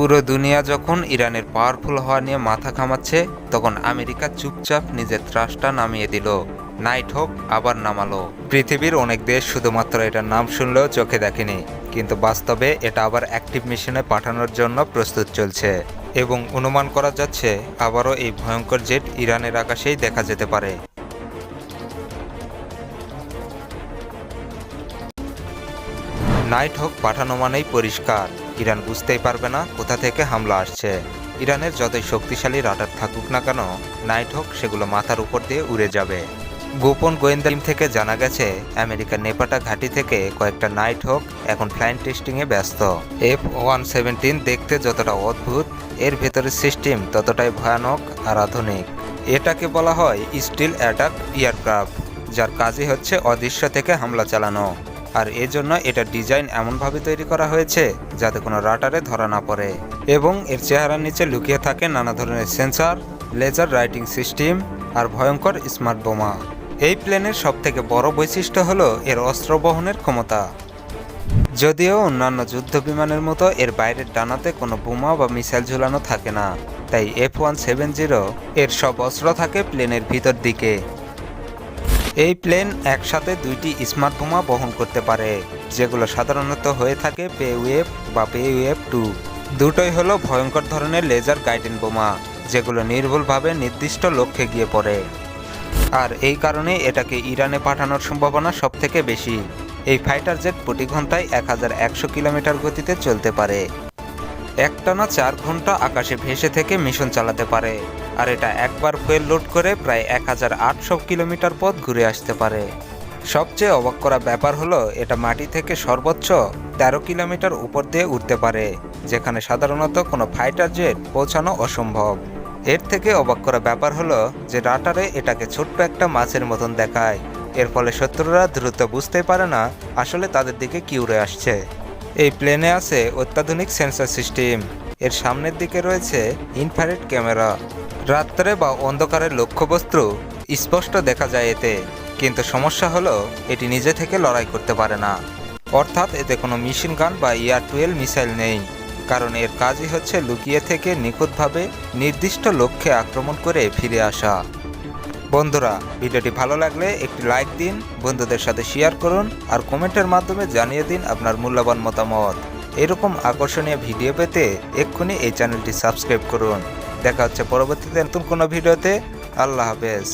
পুরো দুনিয়া যখন ইরানের পাওয়ারফুল হওয়া নিয়ে মাথা ঘামাচ্ছে, তখন আমেরিকা চুপচাপ নিজের ত্রাসটা নামিয়ে দিল। নাইট হোক আবার নামালো। পৃথিবীর অনেক দেশ শুধুমাত্র এটার নাম শুনলেও চোখে দেখেনি, কিন্তু বাস্তবে এটা আবার অ্যাক্টিভ মিশনে পাঠানোর জন্য প্রস্তুত চলছে। এবং অনুমান করা যাচ্ছে, আবারও এই ভয়ঙ্কর জেট ইরানের আকাশেই দেখা যেতে পারে। নাইট হোক পাঠানো মানেই পরিষ্কার। ইরান বুঝতেই পারবে না কোথা থেকে হামলা আসছে। ইরানের যতই শক্তিশালী রাডার থাকুক না কেন, নাইট হোক সেগুলো মাথার উপর দিয়ে উড়ে যাবে। গোপন গোয়েন্দা টিম থেকে জানা গেছে, আমেরিকার নেপাটা ঘাঁটি থেকে কয়েকটা নাইট হোক এখন ফ্লাইন টেস্টিংয়ে ব্যস্ত। এফ ওয়ান সেভেন্টিন দেখতে যতটা অদ্ভুত, এর ভেতরের সিস্টেম ততটাই ভয়ানক আর আধুনিক। এটাকে বলা হয় স্টিল অ্যাটাক এয়ারক্রাফট, যার কাজই হচ্ছে অদৃশ্য থেকে হামলা চালানো। আর এজন্য এটা ডিজাইন এমনভাবে তৈরি করা হয়েছে যাতে কোনো রাটারে ধরা না পড়ে। এবং এর চেহারার নিচে লুকিয়ে থাকে নানা ধরনের সেন্সর, লেজার রাইটিং সিস্টেম আর ভয়ঙ্কর স্মার্ট বোমা। এই প্লেনের সবথেকে বড় বৈশিষ্ট্য হলো এর অস্ত্র বহনের ক্ষমতা। যদিও অন্যান্য যুদ্ধ বিমানের মতো এর বাইরের ডানাতে কোনো বোমা বা মিসাইল ঝুলানো থাকে না, তাই এফ ওয়ান সেভেন জিরো এর সব অস্ত্র থাকে প্লেনের ভিতর দিকে। এই প্লেন একসাথে দুইটি স্মার্ট বোমা বহন করতে পারে, যেগুলো সাধারণত হয়ে থাকে পে বা পে টু। দুটোই হলো ভয়ঙ্কর ধরনের লেজার গাইডেন বোমা, যেগুলো নির্ভুলভাবে নির্দিষ্ট লক্ষ্যে গিয়ে পড়ে। আর এই কারণে এটাকে ইরানে পাঠানোর সম্ভাবনা সবথেকে বেশি। এই ফাইটার জেট প্রতি ঘন্টায় এক হাজার একশো কিলোমিটার গতিতে চলতে পারে। একটানা চার ঘণ্টা আকাশে ভেসে থেকে মিশন চালাতে পারে। আর এটা একবার ফুয়েল লোড করে প্রায় এক হাজার আটশো কিলোমিটার পথ ঘুরে আসতে পারে। সবচেয়ে অবাক করা ব্যাপার হলো, এটা মাটি থেকে সর্বোচ্চ তেরো কিলোমিটার উপর দিয়ে উঠতে পারে, যেখানে সাধারণত কোনো ফাইটার জেট পৌঁছানো অসম্ভব। এর থেকে অবাক করা ব্যাপার হলো যে রাটারে এটাকে ছোট্ট একটা মাছের মতন দেখায়। এর ফলে শত্রুরা দ্রুত বুঝতে পারে না আসলে তাদের দিকে কি উড়ে আসছে। এই প্লেনে আছে অত্যাধুনিক সেন্সর সিস্টেম এর সামনের দিকে রয়েছে ইনফ্রারেড ক্যামেরা রাত্রে বা অন্ধকারের লক্ষ্যবস্তু স্পষ্ট দেখা যায় এতে। কিন্তু সমস্যা হলো, এটি নিজে থেকে লড়াই করতে পারে না। অর্থাৎ এতে কোনো মেশিন গান বা ইয়ার টুয়েল মিসাইল নেই। কারণ এর কাজই হচ্ছে লুকিয়ে থেকে নিখুঁতভাবে নির্দিষ্ট লক্ষ্যে আক্রমণ করে ফিরে আসা। বন্ধুরা, ভিডিওটি ভালো লাগলে একটি লাইক দিন, বন্ধুদের সাথে শেয়ার করুন আর কমেন্টের মাধ্যমে জানিয়ে দিন আপনার মূল্যবান মতামত। এরকম আকর্ষণীয় ভিডিও পেতে এক্ষুনি এই চ্যানেলটি সাবস্ক্রাইব করুন। দেখা হচ্ছে পরবর্তীতে নতুন কোনো ভিডিওতে। আল্লাহ হাফেজ।